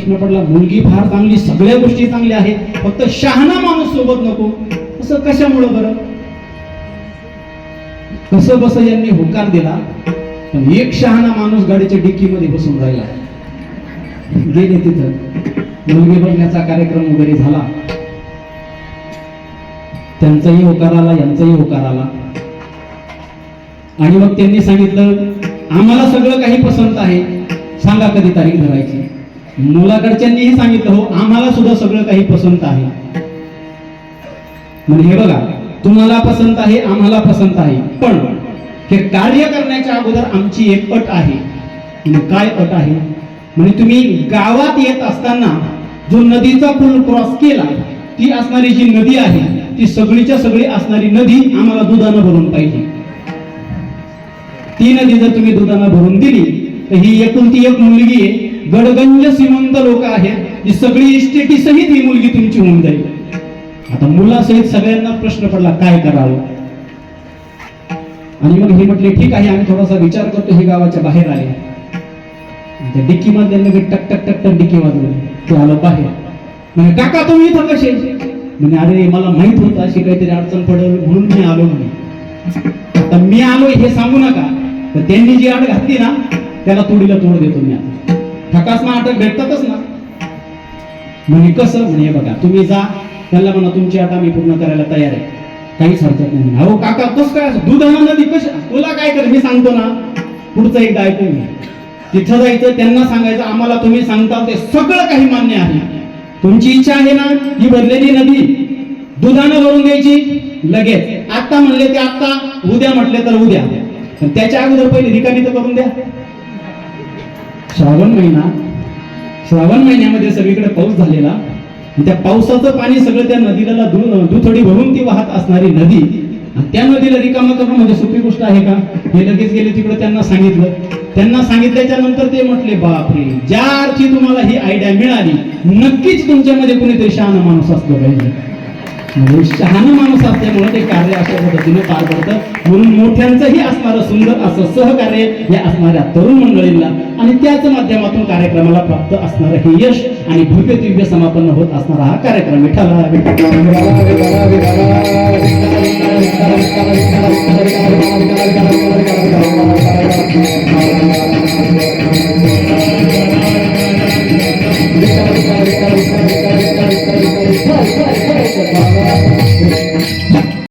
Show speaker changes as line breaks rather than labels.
प्रश्न पडला मुलगी फार चांगली सगळ्या गोष्टी चांगल्या आहेत फक्त शहाणा माणूस सोबत नको. असं कशामुळं बरं? कसं बस यांनी होकार दिला? पण एक शहाणा माणूस गाडीच्या डिक्कीमध्ये बसून राहिला. गेले तिथं. मुलगी बघण्याचा कार्यक्रम वगैरे झाला. त्यांचाही होकार आला यांचाही होकार आला. आणि मग त्यांनी सांगितलं आम्हाला सगळं काही पसंत आहे. सांगा कधी तारीख धरायची. मुलाकडच्यांनीही सांगितलं हो आम्हाला सुद्धा सगळं काही पसंत आहे. म्हणजे हे बघा तुम्हाला पसंत आहे आम्हाला पसंत आहे. पण हे कार्य करण्याच्या अगोदर आमची एक अट आहे. काय अट आहे? म्हणजे तुम्ही गावात येत असताना जो नदीचा पूल क्रॉस केला ती असणारी जी नदी आहे ती सगळीच्या सगळी असणारी नदी आम्हाला दुधानं भरून पाहिजे. ती नदी जर तुम्ही दुधानं भरून दिली तर ही एकुलती एक मुलगी आहे गडगंज श्रीमंत लोक आहेत. ही सगळी इस्टेटी सहित ही मुलगी तुमची होऊन जाईल. आता मुलासहित सगळ्यांना प्रश्न पडला काय करावं? आणि मग हे म्हटले ठीक आहे आम्ही थोडासा विचार करतो हे गावाच्या बाहेर आले त्या डिक्की मध्ये लगेच टक टक टक टक डिक्की वाजवली ते आलं बाहेर. म्हणजे काका तुम्ही इथं कसे म्हणजे अरे मला माहीत होतं अशी काहीतरी अडचण पडेल म्हणून मी आलो म्हणे आता मी आलो हे सांगू नका. तर त्यांनी जी अट घातली ना त्याला तोडीला तोड देतो मी आता. ठकास ना अटक भेटतातच ना. म्हणजे कसं म्हणजे बघा तुम्ही जा त्यांना म्हणा तुमची आता मी पूर्ण करायला तयार आहे. काहीच हरकत नाही अहो काका कस काय दूध नदी कश तुला काय कर मी सांगतो ना. पुढचं एकदा ऐकून घ्या तिथं जायचं त्यांना सांगायचं आम्हाला तुम्ही सांगता ते सगळं काही मान्य आहे. तुमची इच्छा आहे ना ही भरलेली नदी दुधानं भरून द्यायची लगेच. आता म्हणले ते आत्ता उद्या म्हटले तर उद्या. त्याच्या अगोदर पहिले रिकामी तर करून द्या. श्रावण महिना श्रावण महिन्यामध्ये सगळीकडे पाऊस झालेला. त्या पावसाचं पाणी सगळं त्या नदीला दुथडी भरून ती वाहत असणारी नदी त्या नदीला रिकामा करणं म्हणजे सोपी गोष्ट आहे का? हे लगेच गेले तिकडे त्यांना सांगितलं. त्यांना सांगितल्याच्या नंतर ते म्हटले बापरे ज्या अर्थी तुम्हाला ही आयडिया मिळाली नक्कीच तुमच्यामध्ये कुणीतरी शहाणा माणूस असलं पाहिजे. म्हणून शहाणा माणूस असल्यामुळे ते कार्य अशा पद्धतीने पार पडतं. म्हणून मोठ्यांचंही असणारं सुंदर असं सहकार्य या असणाऱ्या तरुण मंडळींना आणि त्याच माध्यमातून कार्यक्रमाला प्राप्त असणारं हे यश आणि भव्य दिव्य समापन होत असणारा हा कार्यक्रम विठाला